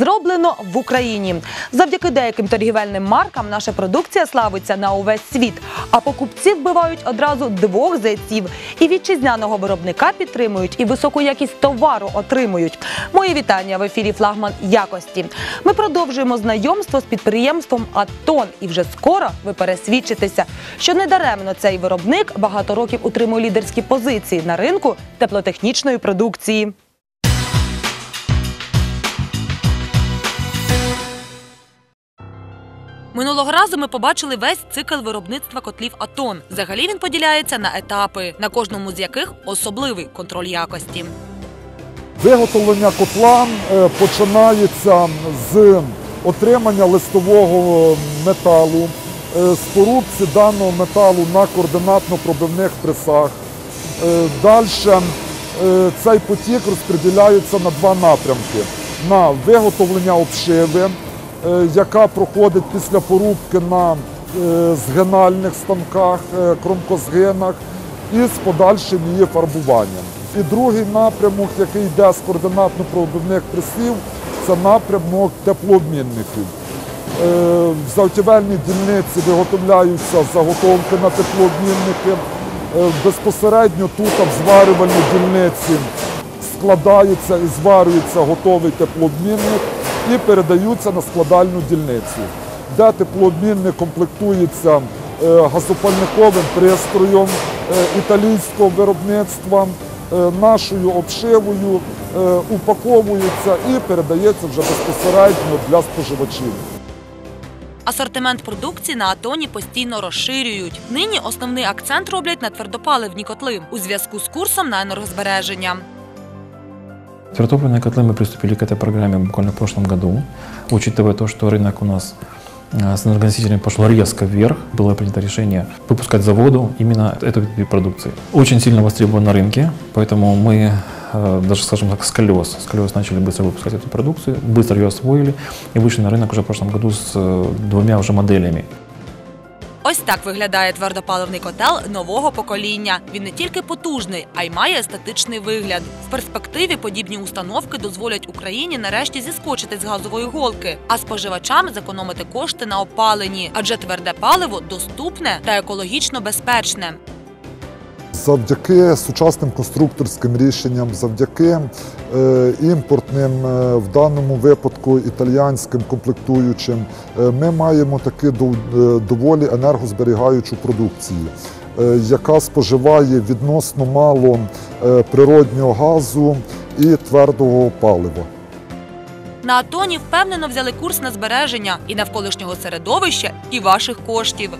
Зроблено в Україні. Завдяки деяким торгівельним маркам наша продукція славиться на увесь світ. А покупці вбивають одразу двох зайців. І вітчизняного виробника підтримують, і високу якість товару отримують. Мої вітання в ефірі Флагман якості. Ми продовжуємо знайомство з підприємством Атон. І вже скоро ви пересвідчитеся, що недаремно цей виробник багато років утримує лідерські позиції на ринку теплотехнічної продукції. Минулого разу ми побачили весь цикл виробництва котлів Атон. Взагалі він поділяється на етапи, на кожному з яких особливий контроль якості. Виготовлення котла е, починається з отримання листового металу, е, з порубці даного металу на координатно-пробивних пресах. Далі цей потік розподіляється на два напрямки: на виготовлення обшиви, е, яка проходить після порубки на е, згинальних станках, е, кромкозгинах і з подальшим її фарбуванням. І другий напрямок, який йде з координатно-пробивних пресів, це напрямок теплообмінників. Е, В заготівельній дільниці виготовляються заготовки на теплообмінники. Е, Безпосередньо тут в зварювальній дільниці складається і зварюється готовий теплообмінник і передаються на складальну дільницю, де теплообмінник комплектується е, газопальниковим пристроєм е, італійського виробництва, е, нашою обшивою, упаковується і передається вже безпосередньо для споживачів. Асортимент продукції на Атоні постійно розширюють. Нині основний акцент роблять на твердопаливні котли у зв'язку з курсом на енергозбереження. Твердотопливные котлы мы приступили к этой программе буквально в прошлом году. Учитывая то, что рынок у нас э, с энергоносителями пошел резко вверх, было принято решение выпускать заводу именно эту вид продукции. Очень сильно востребован на рынке, поэтому мы э, даже, скажем так, с колес, с колес начали быстро выпускать эту продукцию, быстро ее освоили и вышли на рынок уже в прошлом году с э, двумя уже моделями. Ось так виглядає твердопаливний котел нового покоління. Він не тільки потужний, а й має естетичний вигляд. В перспективі подібні установки дозволять Україні нарешті зіскочити з газової голки, а споживачам зекономити кошти на опаленні, адже тверде паливо доступне та екологічно безпечне. Завдяки сучасним конструкторським рішенням, завдяки е, імпортним, е, в даному випадку італіянським комплектуючим, е, ми маємо таки до- доволі енергозберігаючу продукцію, яка споживає відносно мало природнього газу і твердого палива. На Атоні впевнено взяли курс на збереження і навколишнього середовища, і ваших коштів.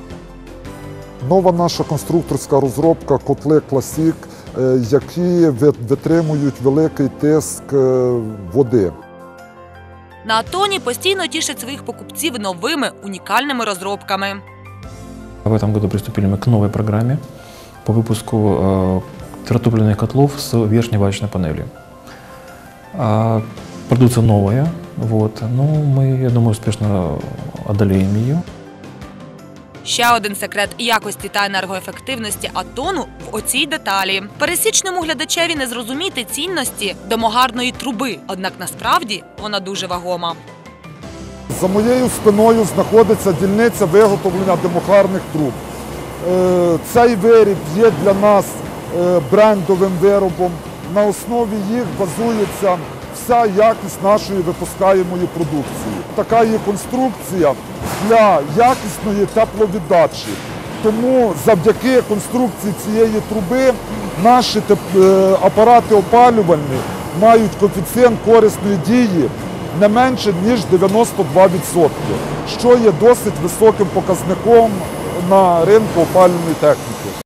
Нова наша конструкторська розробка котли Класік, е, які ви- витримують великий тиск е, води. На Атоні постійно тішать своїх покупців новими унікальними розробками. В этом году приступили мы к новой программе по выпуску э, твердотопливных котлов с верхней варочной панелью. А, продукция новая, вот, но мы, я думаю, успешно одолеем ее. Ще один секрет якості та енергоефективності Атону в оцій деталі. Пересічному глядачеві не зрозуміти цінності домогарної труби, однак насправді вона дуже вагома. За моєю спиною знаходиться дільниця виготовлення демохарних труб. Е, Цей виріб є для нас е, брендовим виробом. На основі їх базується вся якість нашої випускаємої продукції. Така є конструкція для якісної тепловіддачі. Тому завдяки конструкції цієї труби наші е, апарати опалювальні мають коефіцієнт корисної дії не менше ніж 92%, що є досить високим показником на ринку опалювальної техніки.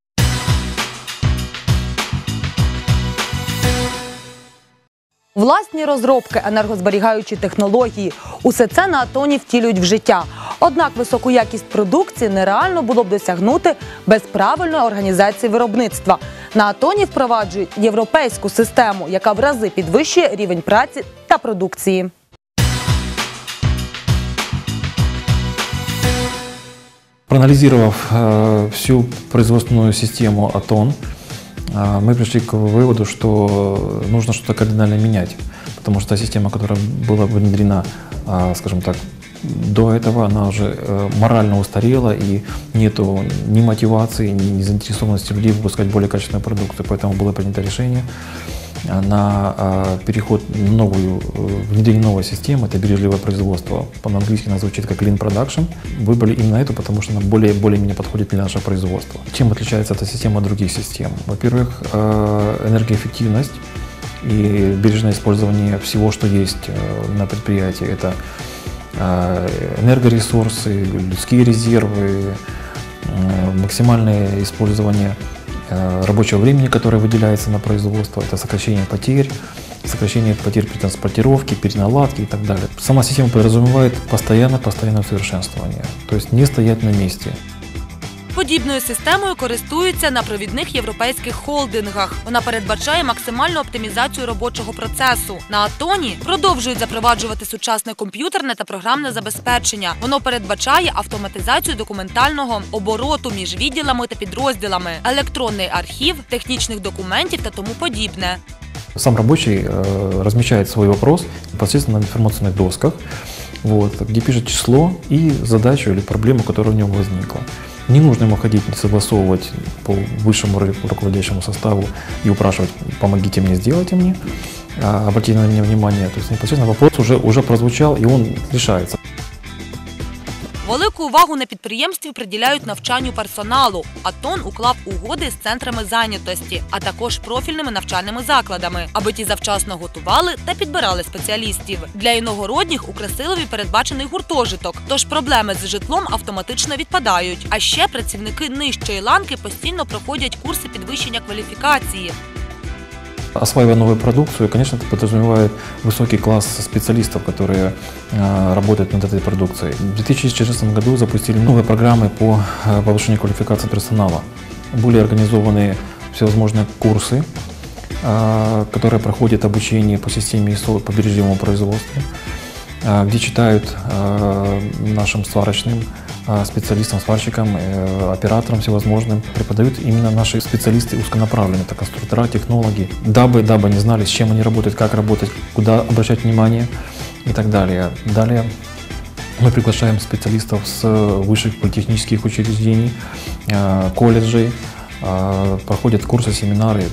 Власні розробки, енергозберігаючі технології усе це на Атоні втілюють в життя. Однак високу якість продукції нереально було б досягнути без правильної організації виробництва. На Атоні впроваджують європейську систему, яка в рази підвищує рівень праці та продукції. Проанализировав э, всю производственную систему АТОН, а, мы пришли к выводу, что нужно что-то кардинально менять, потому что та система, которая была внедрена, а, скажем так, до этого, она уже э, морально устарела и нету ни мотивации, ни, заинтересованности людей выпускать более качественную продукцию. Поэтому было принято решение на а, переход на новую, э, внедрение новой системы, это бережливое производство, по-английски она звучит как Lean Production. Выбрали именно эту, потому что она более, более-менее подходит для нашего производства. Чем отличается эта система от других систем? Во-первых, э, энергоэффективность и бережное использование всего, что есть э, на предприятии. Это э, энергоресурсы, людские резервы, максимальное использование э, рабочего времени, которое выделяется на производство, это сокращение потерь, сокращение потерь при транспортировке, переналадке и так далее. Сама система подразумевает постоянно, постоянное усовершенствование, то есть не стоять на месте. Подібною системою користуються на провідних європейських холдингах. Вона передбачає максимальну оптимізацію робочого процесу. На Атоні продовжують запроваджувати сучасне комп'ютерне та програмне забезпечення. Воно передбачає автоматизацію документального обороту між відділами та підрозділами, електронний архів, технічних документів та тому подібне. Сам рабочий э, размещает свой вопрос непосредственно на информационных досках, вот, где пишет число и задачу или проблему, которая у него возникла. Не нужно ему ходить согласовывать по высшему ру- руководящему составу и упрашивать, помогите мне, сделайте мне, а, обратите на меня внимание. То есть непосредственно вопрос уже, уже прозвучал, и он решается. Велику увагу на підприємстві приділяють навчанню персоналу. Атон уклав угоди з центрами зайнятості, а також профільними навчальними закладами, аби ті завчасно готували та підбирали спеціалістів. Для іногородніх у Красилові передбачений гуртожиток, тож проблеми з житлом автоматично відпадають. А ще працівники нижчої ланки постійно проходять курси підвищення кваліфікації. Осваивая новую продукцию, конечно, это подразумевает высокий класс специалистов, которые э, работают над этой продукцией. В 2014 году запустили новые программы по э, повышению квалификации персонала. Были организованы всевозможные курсы, э, которые проходят обучение по системе ИСО по бережливому производству, где читают нашим сварочным специалистам, сварщикам, э, операторам всевозможным, преподают именно наши специалисты узконаправленные, это конструктора, технологи, дабы, дабы они знали, с чем они работают, как работать, куда обращать внимание и так далее. Далее мы приглашаем специалистов с высших политехнических учреждений, э, колледжей, э, проходят курсы, семинары,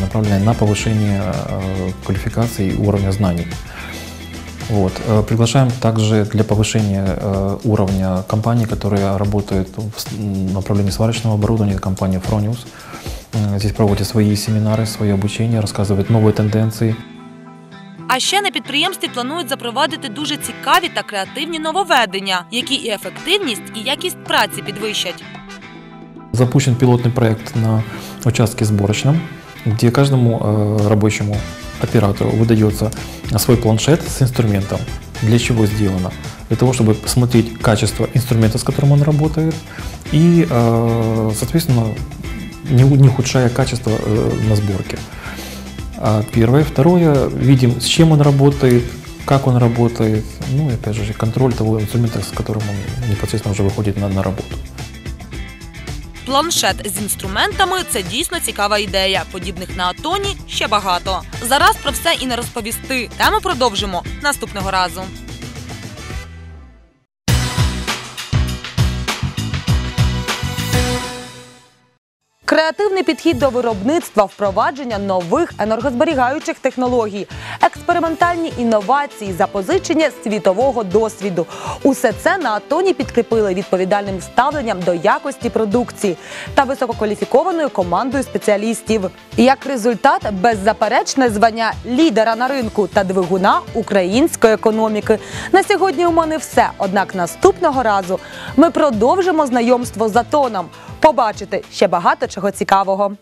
направленные на повышение э, квалификации и уровня знаний. Вот. Э, Приглашаем также для повышения э, уровня компаний, которые работают в с- м, направлении сварочного оборудования, это компания Fronius. Э, Здесь проводят свои семинары, свое обучение, рассказывают новые тенденции. А ще на підприємстві планують запровадити дуже цікаві та креативні нововведення, які і ефективність, і якість праці підвищать. Запущен пилотный проект на участке сборочном, где каждому э, рабочему оператору выдается свой планшет с инструментом. Для чего сделано? Для того, чтобы посмотреть качество инструмента, с которым он работает, и, э, соответственно, не, ухудшая качество э, на сборке. А Первое. Второе, видим, с чем он работает, как он работает, ну и опять же контроль того инструмента, с которым он непосредственно уже выходит на, на работу. Планшет з інструментами це дійсно цікава ідея. Подібних на Атоні ще багато. Зараз про все і не розповісти. Тему продовжимо наступного разу. Креативний підхід до виробництва, впровадження нових енергозберігаючих технологій, експериментальні інновації, запозичення світового досвіду. Усе це на Атоні підкріпили відповідальним ставленням до якості продукції та висококваліфікованою командою спеціалістів. Як результат, беззаперечне звання лідера на ринку та двигуна української економіки. На сьогодні у мене все. Однак наступного разу ми продовжимо знайомство з Атоном. Побачити ще багато чого цікавого.